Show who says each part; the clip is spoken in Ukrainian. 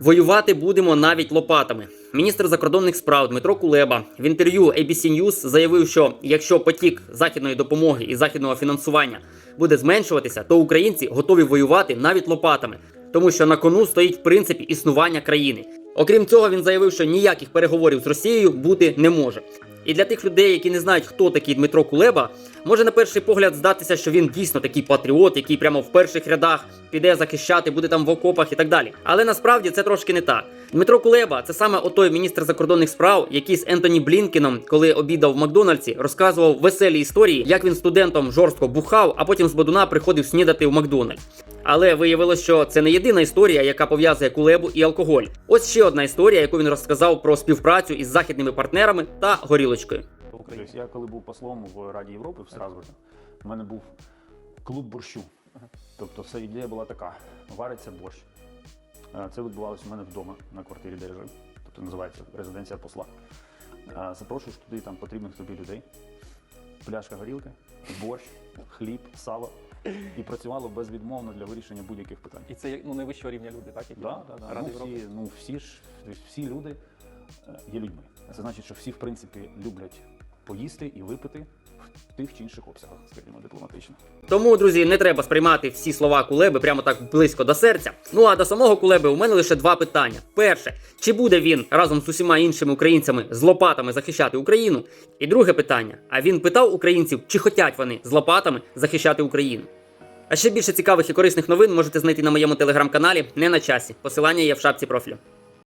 Speaker 1: Воювати будемо навіть лопатами. Міністр закордонних справ Дмитро Кулеба в інтерв'ю ABC News заявив, що якщо потік західної допомоги і західного фінансування буде зменшуватися, то українці готові воювати навіть лопатами, тому що на кону стоїть в принципі існування країни. Окрім цього, він заявив, що ніяких переговорів з Росією бути не може. І для тих людей, які не знають, хто такий Дмитро Кулеба, може на перший погляд здатися, що він дійсно такий патріот, який прямо в перших рядах піде захищати, буде там в окопах і так далі. Але насправді це трошки не так. Дмитро Кулеба це саме отой міністр закордонних справ, який з Ентоні Блінкеном, коли обідав в Макдональдсі, розказував веселі історії, як він студентом жорстко бухав, а потім з Бодуна приходив снідати в Макдональдс. Але виявилось, що це не єдина історія, яка пов'язує Кулебу і алкоголь. Ось ще одна історія, яку він розказав про співпрацю із західними партнерами та горілочкою.
Speaker 2: Я коли був послом в Раді Європи в Страсбурзі, у мене був клуб борщу. Тобто вся ідея була така: вариться борщ. Е, Це відбувалося у мене вдома на квартирі, де я жив. Тобто називається резиденція посла. Е, Запрошуєш туди там потрібних тобі людей. Пляшка горілки, борщ, хліб, сало. І працювало безвідмовно для вирішення будь-яких питань.
Speaker 3: І це ну, найвищого рівня люди, так? Які
Speaker 2: Да, да, да.
Speaker 3: Ради
Speaker 2: Ну, всі, ну, всі ж тобто всі люди е, є людьми. Це значить, що всі, в принципі, люблять поїсти і випити в тих чи інших обсягах, скажімо, дипломатично.
Speaker 1: Тому, друзі, не треба сприймати всі слова Кулеби прямо так близько до серця. Ну а до самого Кулеби у мене лише два питання: перше, чи буде він разом з усіма іншими українцями з лопатами захищати Україну? І друге питання: а він питав українців, чи хотять вони з лопатами захищати Україну? А ще більше цікавих і корисних новин можете знайти на моєму телеграм-каналі не на часі. Посилання є в шапці профілю.